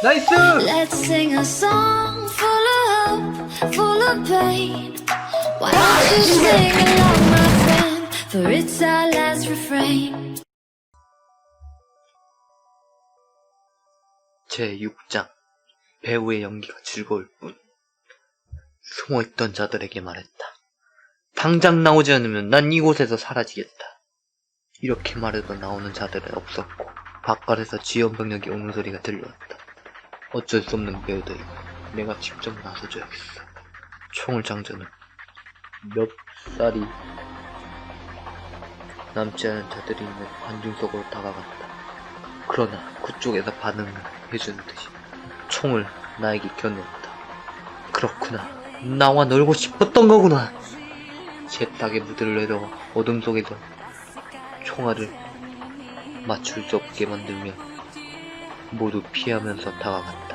나이스! Let's sing a song full of hope, full of pain. Why don't you sing along, my friend? For it's our last refrain. 제6장 배우의 연기가 즐거울 뿐 숨어있던 자들에게 말했다. 당장 나오지 않으면 난 이곳에서 사라지겠다. 이렇게 말해도 나오는 자들은 없었고 바깥에서 지연 병력이 오는 소리가 들려왔다. 어쩔 수 없는 배우들이 내가 직접 나서줘야겠어. 총을 장전은 몇 살이 남지 않은 자들이 있는 관중 속으로 다가갔다. 그러나 그쪽에서 반응을 해주는 듯이 총을 나에게 겨누었다. 그렇구나. 나와 놀고 싶었던 거구나. 제 땅에 무드를 내려와 어둠 속에서 총알을 맞출 수 없게 만들며 모두 피하면서 다가갔다.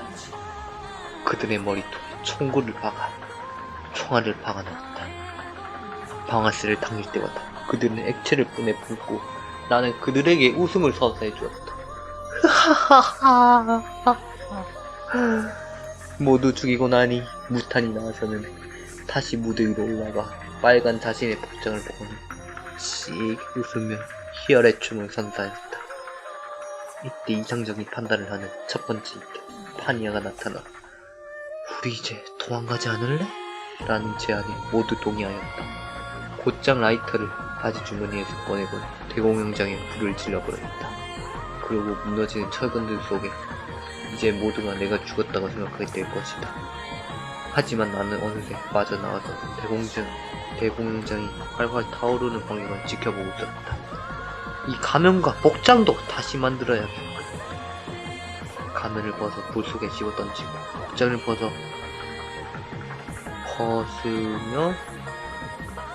그들의 머리통에 총구를 박아 총알을 박아 넣었다. 방아쇠를 당길 때마다 그들은 액체를 뿜에 붓고 나는 그들에게 웃음을 선사해 주었다. 모두 죽이고 나니 무탄이 나와서는 다시 무대 위로 올라가 빨간 자신의 복장을 보고는 씩 웃으며 희열의 춤을 선사했다. 이때 이상적인 판단을 하는 첫 번째 파니아가 나타나 우리 이제 도망가지 않을래? 라는 제안에 모두 동의하였다. 곧장 라이터를 바지 주머니에서 꺼내곤 대공영장에 불을 질러버렸다. 그리고 무너지는 철근들 속에 이제 모두가 내가 죽었다고 생각하게 될 것이다. 하지만 나는 어느새 빠져 나와서 대공장, 대공장이 활활 타오르는 광경을 지켜보고 있었다. 이 가면과 복장도 다시 만들어야겠군. 가면을 벗어 불 속에 집어 던지고 복장을 벗어 벗으며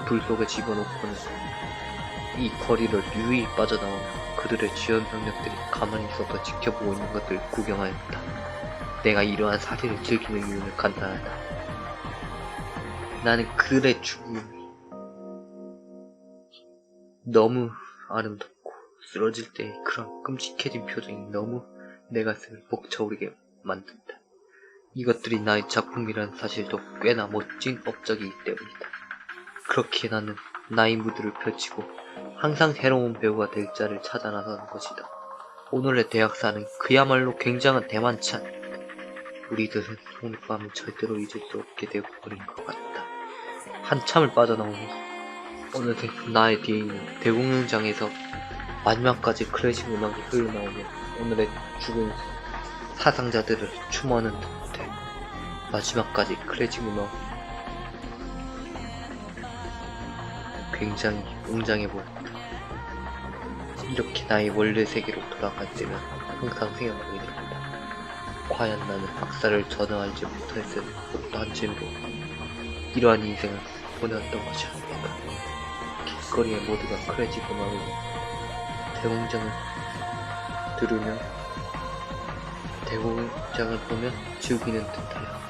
불 속에 집어넣고는 이 거리를 유유히 빠져나오며 그들의 지원 병력들이 가만히 있어서 지켜보고 있는 것을 구경하였다. 내가 이러한 사실을 즐기는 이유는 간단하다. 나는 그들의 죽음이 너무 아름답고 쓰러질 때의 그런 끔찍해진 표정이 너무 내 가슴을 벅차오르게 만든다. 이것들이 나의 작품이라는 사실도 꽤나 멋진 업적이기 때문이다. 그렇게 나는 나의 무드를 펼치고 항상 새로운 배우가 될 자를 찾아 나서는 것이다. 오늘의 대학사는 그야말로 굉장한 대만찬. 우리들은 오늘 밤을 절대로 잊을 수 없게 되고 버린 것 같다. 한참을 빠져나오니 어느새 나의 뒤에 있는 대공연장에서 마지막까지 클래식 음악이 흘러나오며 오늘의 죽은 사상자들을 추모하는 듯해 마지막까지 클래식 음악 굉장히 웅장해 보였다. 이렇게 나의 원래 세계로 돌아갈 때면 항상 생각하게 됩니다. 과연 나는 박사를 전혀 알지 못했을 재미로 이러한 인생을 보내왔던 것이 아닐까. 길거리에 모두가 클래식 음악을 대공장을 들으며 대공장을 보며 즐기는 듯하여